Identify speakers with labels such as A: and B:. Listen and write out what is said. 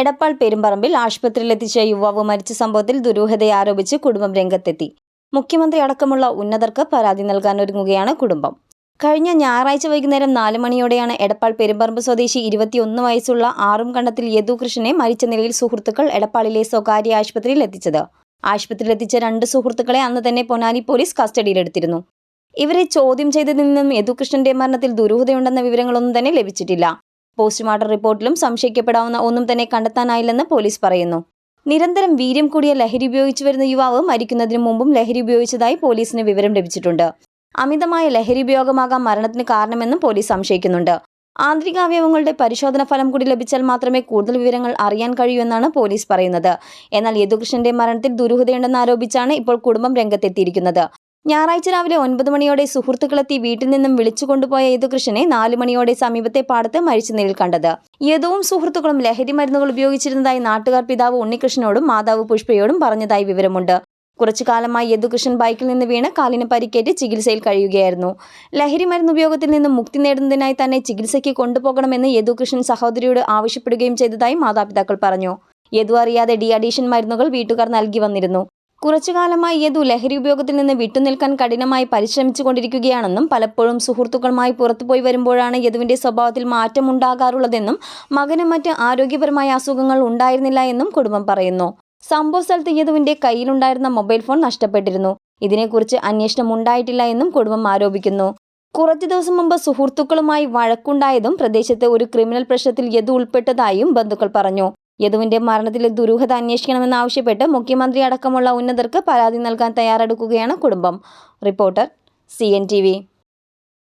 A: എടപ്പാൾ പെരുമ്പറമ്പിൽ ആശുപത്രിയിലെത്തിച്ച യുവാവ് മരിച്ച സംഭവത്തിൽ ദുരൂഹത ആരോപിച്ച് കുടുംബം രംഗത്തെത്തി. മുഖ്യമന്ത്രി അടക്കമുള്ള ഉന്നതർക്ക് പരാതി നൽകാനൊരുങ്ങുകയാണ് കുടുംബം. കഴിഞ്ഞ ഞായറാഴ്ച വൈകുന്നേരം നാല് മണിയോടെയാണ് എടപ്പാൾ പെരുമ്പറമ്പ് സ്വദേശി ഇരുപത്തിയൊന്ന് വയസ്സുള്ള ആറും കണ്ടത്തിൽ യദുകൃഷ്ണനെ മരിച്ച നിലയിൽ സുഹൃത്തുക്കൾ എടപ്പാളിലെ സ്വകാര്യ ആശുപത്രിയിൽ എത്തിച്ചത്. ആശുപത്രിയിലെത്തിച്ച രണ്ട് സുഹൃത്തുക്കളെ അന്ന് തന്നെ പൊന്നാനി പോലീസ് കസ്റ്റഡിയിലെടുത്തിരുന്നു. ഇവരെ ചോദ്യം ചെയ്തതിൽ നിന്നും യദുകൃഷ്ണന്റെ മരണത്തിൽ ദുരൂഹതയുണ്ടെന്ന വിവരങ്ങളൊന്നും തന്നെ ലഭിച്ചിട്ടില്ല. പോസ്റ്റ്മോർട്ടം റിപ്പോർട്ടിലും സംശയിക്കപ്പെടാവുന്ന ഒന്നും തന്നെ കണ്ടെത്താനായില്ലെന്ന് പോലീസ് പറയുന്നു. നിരന്തരം വീര്യം കൂടിയ ലഹരി ഉപയോഗിച്ചു വരുന്ന യുവാവ് മരിക്കുന്നതിന് മുമ്പും ലഹരി ഉപയോഗിച്ചതായി പോലീസിന് വിവരം ലഭിച്ചിട്ടുണ്ട്. അമിതമായ ലഹരി ഉപയോഗമാകാം മരണത്തിന് കാരണമെന്നും പോലീസ് സംശയിക്കുന്നുണ്ട്. ആന്തരികാവയവങ്ങളുടെ പരിശോധന ഫലം കൂടി ലഭിച്ചാൽ മാത്രമേ കൂടുതൽ വിവരങ്ങൾ അറിയാൻ കഴിയൂ എന്നാണ് പോലീസ് പറയുന്നത്. എന്നാൽ യദുകൃഷ്ണന്റെ മരണത്തിൽ ദുരൂഹതയുണ്ടെന്ന് ആരോപിച്ചാണ് ഇപ്പോൾ കുടുംബം രംഗത്തെത്തിയിരിക്കുന്നത്. ഞായറാഴ്ച രാവിലെ ഒൻപത് മണിയോടെ സുഹൃത്തുക്കളെത്തി വീട്ടിൽ നിന്നും വിളിച്ചു കൊണ്ടുപോയ യദുകൃഷ്ണനെ നാലു മണിയോടെ സമീപത്തെ പാടത്ത് മരിച്ച നിലയിൽ കണ്ടത്. യദുവും സുഹൃത്തുക്കളും ലഹരി മരുന്നുകൾ ഉപയോഗിച്ചിരുന്നതായി നാട്ടുകാർ പിതാവ് ഉണ്ണികൃഷ്ണനോടും മാതാവ് പുഷ്പയോടും പറഞ്ഞതായി വിവരമുണ്ട്. കുറച്ചു കാലമായി യദുകൃഷ്ണൻ ബൈക്കിൽ നിന്ന് വീണ് കാലിന് പരിക്കേറ്റ് ചികിത്സയിൽ കഴിയുകയായിരുന്നു. ലഹരി മരുന്ന് ഉപയോഗത്തിൽ നിന്നും മുക്തി നേടുന്നതിനായി തന്നെ ചികിത്സയ്ക്ക് കൊണ്ടുപോകണമെന്ന് യദുകൃഷ്ണൻ സഹോദരിയോട് ആവശ്യപ്പെടുകയും ചെയ്തതായി മാതാപിതാക്കൾ പറഞ്ഞു. യദു അറിയാതെ ഡി അഡീഷൻ മരുന്നുകൾ വീട്ടുകാർ നൽകി വന്നിരുന്നു. കുറച്ചു കാലമായി യദു ലഹരി ഉപയോഗത്തിൽ നിന്ന് വിട്ടുനിൽക്കാൻ കഠിനമായി പരിശ്രമിച്ചു കൊണ്ടിരിക്കുകയാണെന്നും പലപ്പോഴും സുഹൃത്തുക്കളുമായി പുറത്തുപോയി വരുമ്പോഴാണ് യദുവിന്റെ സ്വഭാവത്തിൽ മാറ്റം ഉണ്ടാകാറുള്ളതെന്നും മകന് മറ്റ് ആരോഗ്യപരമായ അസുഖങ്ങൾ ഉണ്ടായിരുന്നില്ല എന്നും കുടുംബം പറയുന്നു. സംഭവ സ്ഥലത്ത് യദുവിന്റെ കയ്യിലുണ്ടായിരുന്ന മൊബൈൽ ഫോൺ നഷ്ടപ്പെട്ടിരുന്നു. ഇതിനെക്കുറിച്ച് അന്വേഷണം ഉണ്ടായിട്ടില്ല എന്നും കുടുംബം ആരോപിക്കുന്നു. കുറച്ചു ദിവസം മുമ്പ് സുഹൃത്തുക്കളുമായി വഴക്കുണ്ടായതും പ്രദേശത്തെ ഒരു ക്രിമിനൽ പ്രശ്നത്തിൽ യദു ഉൾപ്പെട്ടതായും ബന്ധുക്കൾ പറഞ്ഞു. യദുവിന്റെ മരണത്തിൽ ദുരൂഹത അന്വേഷിക്കണമെന്നാവശ്യപ്പെട്ട് മുഖ്യമന്ത്രി അടക്കമുള്ള ഉന്നതർക്ക് പരാതി നൽകാൻ തയ്യാറെടുക്കുകയാണ് കുടുംബം. Reporter C